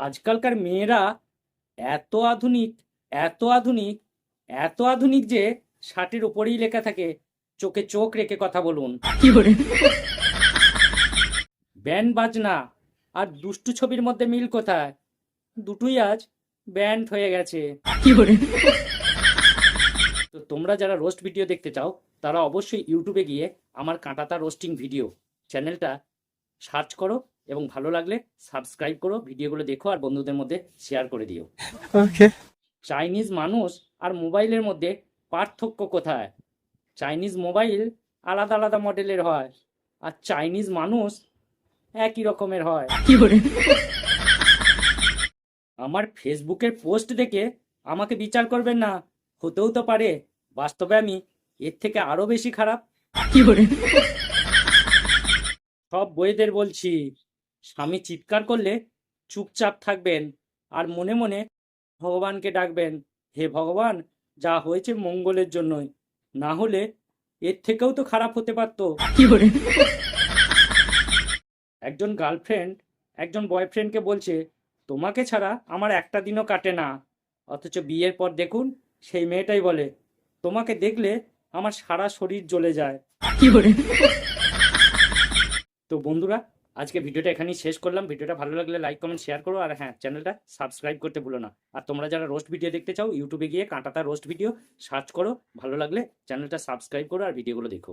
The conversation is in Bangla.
আজকালকার মেয়েরা এত আধুনিক এত আধুনিক এত আধুনিক যে শার্টের উপরেই লেখা থাকে চোখে চোখ রেখে কথা বলুন। কি ব্যান্ড বাজনা আর দুষ্টু ছবির মধ্যে মিল কোথায়? দুটোই আজ ব্যান্ড হয়ে গেছে। কি তো তোমরা যারা রোস্ট ভিডিও দেখতে চাও তারা অবশ্যই ইউটিউবে গিয়ে আমার কাঁটাতা রোস্টিং ভিডিও চ্যানেলটা সার্চ করো এবং ভালো লাগলে সাবস্ক্রাইব করো ভিডিওগুলো দেখো আর বন্ধুদের মধ্যে শেয়ার করে দিও। Okay. চাইনিজ মানুষ আর মোবাইলের মধ্যে পার্থক্য কোথায়? চাইনিজ মোবাইল আলাদা আলাদা মডেলের হয় আর চাইনিজ মানুষ একই রকমের হয়। আমার ফেসবুকের পোস্ট দেখে আমাকে বিচার করবেন না হতেও তো পারে। বাস্তবে আমি এর থেকে আরও বেশি খারাপ। সব বইদের বলছি স্বামী চিৎকার করলে চুপচাপ থাকবেন আর মনে মনে ভগবানকে ডাকবেন হে ভগবান যা হয়েছে মঙ্গলের জন্যই। না হলে এর থেকেও তো খারাপ হতে পারতো। একজন গার্লফ্রেন্ড একজন বয়ফ্রেন্ডকে বলছে তোমাকে ছাড়া আমার একটা দিনও কাটে না। অথচ বিয়ের পর দেখুন সেই মেয়েটাই বলে তোমাকে দেখলে আমার সারা শরীর জ্বলে যায়। তো বন্ধুরা আজকে ভিডিওটা এখানেই শেষ করলাম। ভিডিওটা ভালো লাগলে লাইক কমেন্ট শেয়ার করো। আর হ্যাঁ চ্যানেলটা সাবস্ক্রাইব করতে ভুলো না। আর তোমরা যারা রোস্ট ভিডিও দেখতে চাও ইউটিউবে গিয়ে কাঁটাতা রোস্ট ভিডিও সার্চ করো। ভালো লাগলে চ্যানেলটা সাবস্ক্রাইব করো আর ভিডিওগুলো দেখো।